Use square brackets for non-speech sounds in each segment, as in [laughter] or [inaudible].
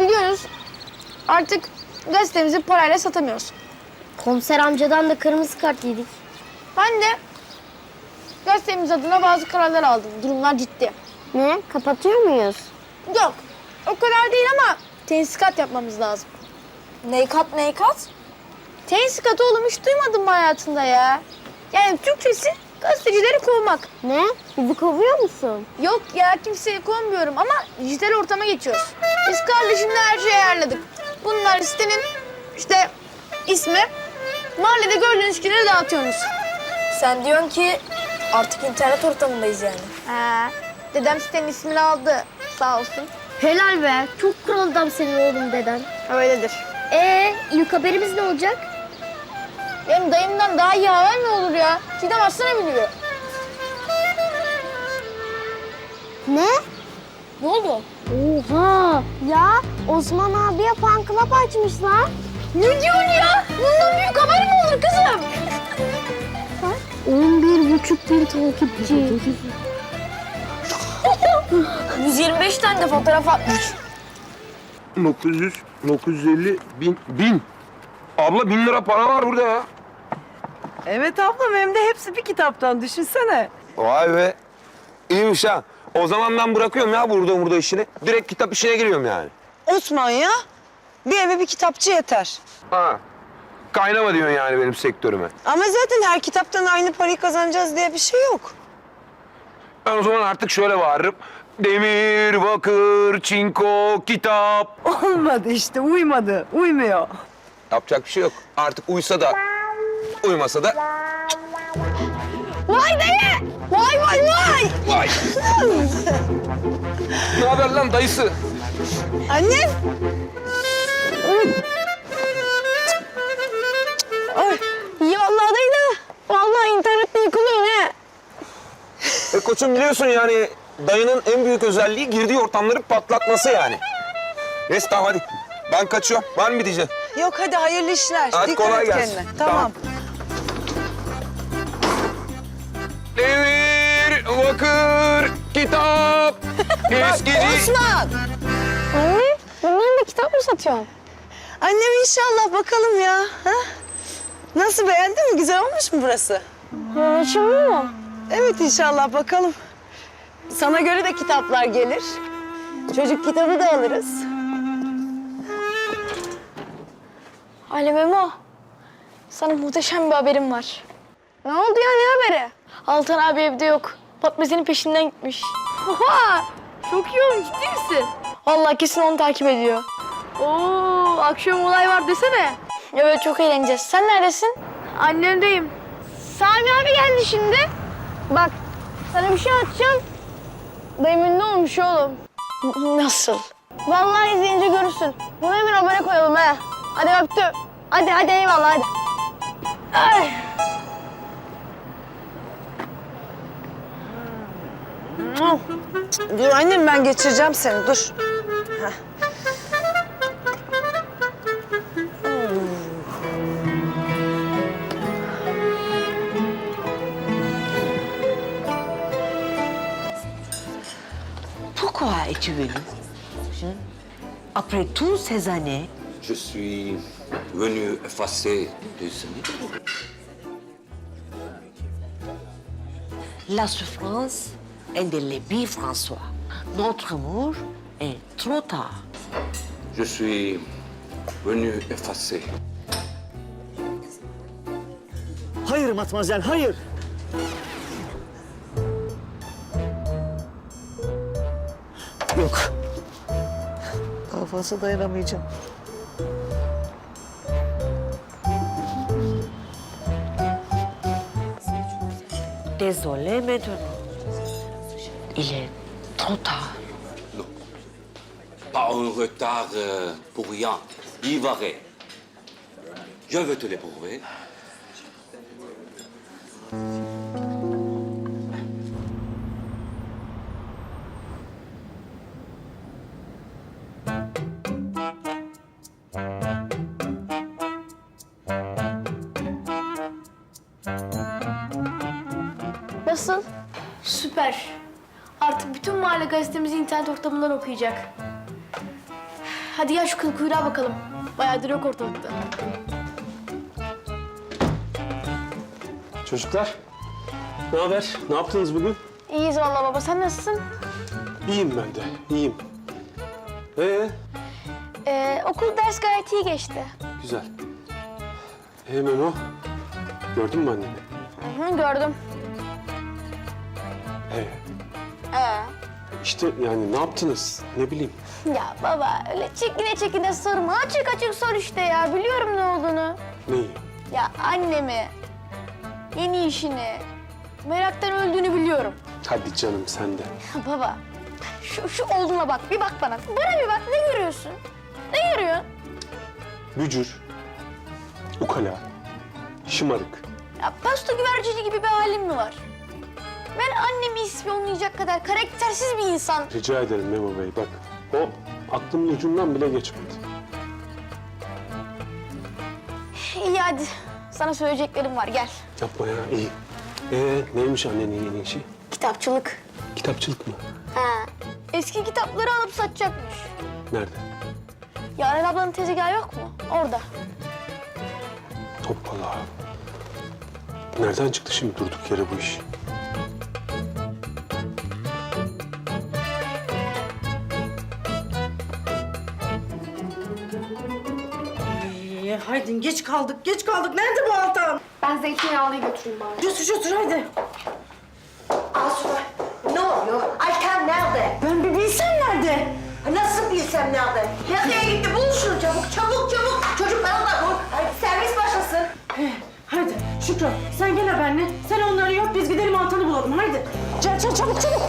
biliyoruz artık gazetemizi parayla satamıyoruz. Komiser amcadan da kırmızı kart yedik. Ben de gazetemiz adına bazı kararlar aldım. Durumlar ciddi. Ne? Kapatıyor muyuz? Yok o kadar değil ama tensikat yapmamız lazım. Ney kat ney kat? Tensikat oğlum hiç duymadın mı hayatında ya? Yani Türkçesi gazetecileri kovmak. Ne? Bizi kovuyor musun? Yok ya kimseyi kovmuyorum ama dijital ortama geçiyoruz. Biz kardeşimle her şeyi ayarladık. Bunlar sitenin işte ismi. Mahallede gördüğünüz kişileri dağıtıyorsunuz. Sen diyorsun ki artık internet ortamındayız yani. He. Dedem sitenin ismini aldı sağ olsun. Helal be. Çok kral adam senin oğlum deden. Öyledir. Ee, ilk haberimiz ne olacak? Benim dayımdan daha iyi haber mi olur ya? Çiğdem aslına biliyor. Ne? Ne oldu? Oha! Ya Osman abiye fan club açmışlar. Ne diyorsun ya? Bundan büyük haber mi olur kızım? 11 buçuk bin takipçi. 125 tane de fotoğraf atmış. 900, 950, 1000, 1000. Abla bin lira para var burada ya. Evet ablam hem de hepsi bir kitaptan düşünsene. Vay be. İyiymiş ha. O zaman ben bırakıyorum ya burada burada işini. Direkt kitap işine giriyorum yani. Osman ya bir eve bir kitapçı yeter. Ha. Kaynama diyorsun yani benim sektörüme. Ama zaten her kitaptan aynı parayı kazanacağız diye bir şey yok. Ben o zaman artık şöyle bağırırım. Demir, bakır, çinko, kitap. Olmadı işte uymadı uymuyor. Yapacak bir şey yok. Artık uysa da, uymasa da. Vay dayı! Vay vay vay! Vay! ne haber lan dayısı? Annem. Ay, İyi vallahi dayı da. Vallahi internette yıkılıyor ne? E koçum biliyorsun yani dayının en büyük özelliği girdiği ortamları patlatması yani. Neyse tamam hadi. Ben kaçıyorum. Var mı bir diyeceğim? yok hadi hayırlı işler. Hadi Dikkat kolay et gelsin. kendine. Tamam. Tamam. Demir, bakır, kitap, [laughs] eskici. Osman. Anne, bunların da kitap mı satıyorsun? Annem inşallah bakalım ya. Ha? Nasıl beğendin mi? Güzel olmuş mu burası? Yaşamıyor mu? Evet inşallah bakalım. Sana göre de kitaplar gelir. Çocuk kitabı da alırız. Ali Memo, sana muhteşem bir haberim var. Ne oldu ya, ne haberi? Altan abi evde yok. Patmeze'nin peşinden gitmiş. Oha! Çok iyi olmuş, ciddi misin? Vallahi kesin onu takip ediyor. Oo, akşam olay var desene. Evet, çok eğleneceğiz. Sen neredesin? Annemdeyim. Sami abi geldi şimdi. Bak, sana bir şey atacağım. Dayım ünlü olmuş oğlum. Nasıl? Vallahi izleyince görürsün. Bunu hemen abone koyalım ha. Hadi öptüm. Hadi hadi eyvallah hadi. Ay. Dur annem ben geçireceğim seni dur. Heh. Pourquoi es-tu venu Après toutes ces années, Je suis venu effacer des années. la souffrance est de l'ébis François. Notre amour est trop tard. Je suis venu effacer. Hayır matmazel, hayır. Yok. Daha fazla dayanamayacağım. Désolé maintenant. Il est trop tard. Pas un retard euh, pour rien. Divaré. Je vais te le prouver. Nasıl? Süper. Artık bütün mahalle gazetemizi internet ortamından okuyacak. Hadi gel şu kıl kuyruğa bakalım. Bayağıdır yok ortalıkta. Çocuklar, ne haber? Ne yaptınız bugün? İyiyiz vallahi baba. Sen nasılsın? İyiyim ben de, iyiyim. Ee, Ee, okul ders gayet iyi geçti. güzel. Ee Memo, gördün mü anneni? Hı hı, gördüm. Ee, Ee? işte yani ne yaptınız? Ne bileyim. Ya baba öyle çekine çekine sorma. Açık açık sor işte ya. Biliyorum ne olduğunu. Neyi? Ya annemi, yeni işini, meraktan öldüğünü biliyorum. Hadi canım sen de. Ya baba, şu, şu olduğuna bak. Bir bak bana. Bana bir bak. Ne görüyorsun? Ne görüyorsun? Bücür, ukala, şımarık. Ya pasta güvercini gibi bir halim mi var? Ben annemi ispiyonlayacak kadar karaktersiz bir insan. Rica ederim Memo Bey bak. O aklımın ucundan bile geçmedi. İyi hadi. Sana söyleyeceklerim var. Gel. Yapma ya, iyi. Ee, neymiş annenin yeni işi? Kitapçılık. Kitapçılık mı? Ha. Eski kitapları alıp satacakmış. Nerede? Yaren ablanın tezgahı yok mu? Orada. Hoppala. Nereden çıktı şimdi durduk yere bu iş? Ee, haydi geç kaldık, geç kaldık. Nerede bu Altan? Ben zeytinyağlıyı götüreyim bari. Götür, götür haydi. Asuman, ne oluyor? Altan nerede? Ben bir bilsem nerede? Nasıl bilsem nerede? Nereye gitti? Bul şunu çabuk, çabuk, çabuk. Çocukları da bul. Hadi servis başlasın. Haydi Şükran sen gel haberle. Sen onları yok biz gidelim Altan'ı bulalım haydi. Çabuk çabuk çabuk çabuk.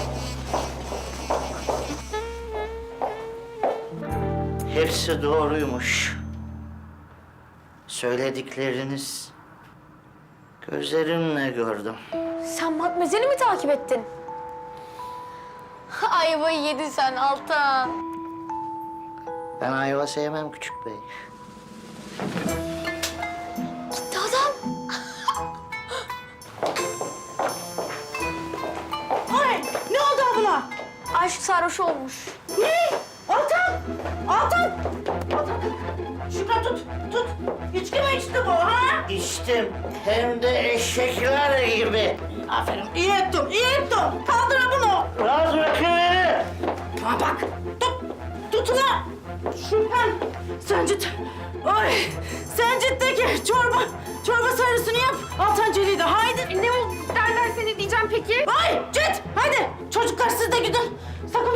Hepsi doğruymuş. Söyledikleriniz gözlerimle gördüm. Sen Matmazel'i mi takip ettin? [laughs] Ayvayı yedin sen Altan. Ben ayva sevmem küçük bey. Gitti adam. Ay ne oldu abla? Aşk sarhoş olmuş. Ne? İçki mi içti bu ha? İçtim hem de eşekler gibi. Aferin, iyi ettin, iyi ettin. Kaldır bunu. Rahat bırakın beni. Ha bak, tut, tut ulan. Şükran, Sencit. Ay, Sencit'teki çorba, çorba sarısını yap. Altan Celi'de, haydi. Ne o derler seni diyeceğim peki? Ay, Cet, haydi. Çocuklar siz de gidin.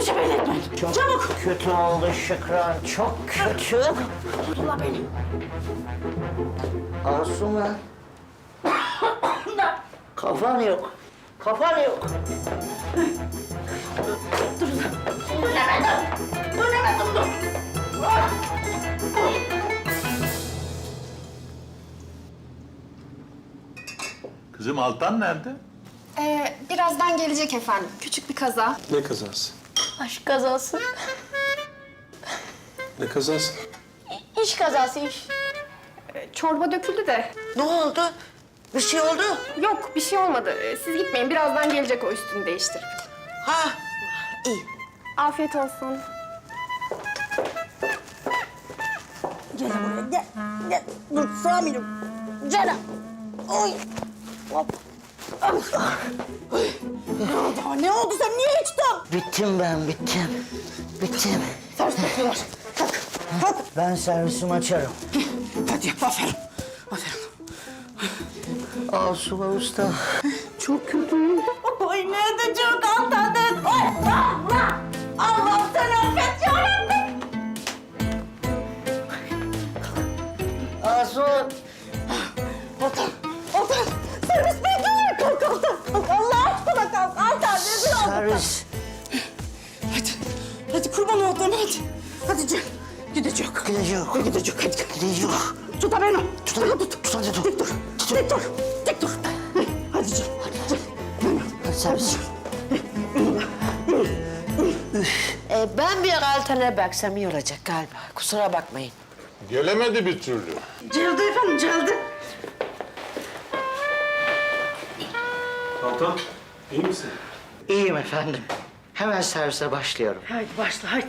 Bir şey belli etmeyin. Çok Çabuk. kötü oldu Şükran, çok kötü. Ulan beni. Asuman. [coughs] Kafan yok. Kafan yok. Kızım Altan nerede? Ee, birazdan gelecek efendim. Küçük bir kaza. Ne kazası? Aşk kazası. Ne kazası? İş kazası iş. Çorba döküldü de. Ne oldu? Bir şey oldu? Yok bir şey olmadı. Ee, Siz gitmeyin. Birazdan gelecek o üstünü değiştirip. Ha, iyi. Afiyet olsun. Gel buraya, gel. Gel, dur Sami'lim. Gel. Oy. Hop. Ah. Ay. Ne oldu? Ne oldu? Sen niye içtin? Bittim ben, bittim. Bittim. Servis bekliyorlar. Kalk, kalk. Ben servisimi açarım. Hadi aferin. Aferin. Asuman Usta. Çok kötü. Oy nerede çok Altan'ın? Oy Allah! Allah sen affet yarabbim. Asuman. Servis. Hadi. Hadi kurban oldum hadi. Hadi Cem. Gidecek. Gidecek. Gidecek hadi. Gidecek. Tut beni. Tut hadi. tut. Tut hadi, tut. Dik dur. Dik dur. Dik dur. Hadi Cem. Hadi servis. Ee, ben bir altına baksam iyi olacak galiba. Kusura bakmayın. Gelemedi bir türlü. Celdi efendim celdi. Altan, iyi misin? İyiyim efendim. Hemen servise başlıyorum. Haydi başla haydi.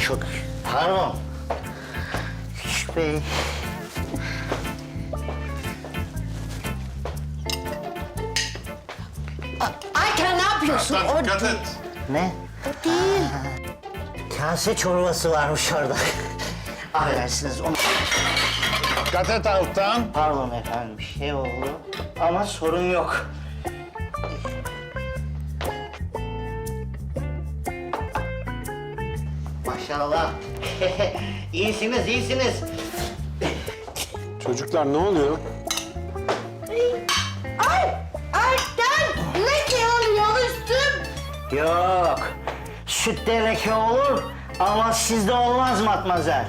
Çok pardon. Şüphe. Bey. Ayken ne yapıyorsun? Dikkat et. Ne? O değil. Kase çorbası varmış orada. [laughs] Affedersiniz onu... Dikkat et Altan. Pardon efendim bir şey oldu ama sorun yok. Maşallah. [laughs] iyisiniz, iyisiniz. Çocuklar ne oluyor? Ayten, leke oluyor üstüm. Yok, sütte leke olur ama sizde olmaz matmazel.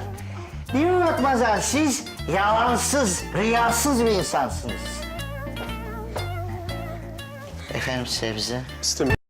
Değil mi matmazel? Siz yalansız, riyasız bir insansınız. Efendim sebze? İstemiyorum.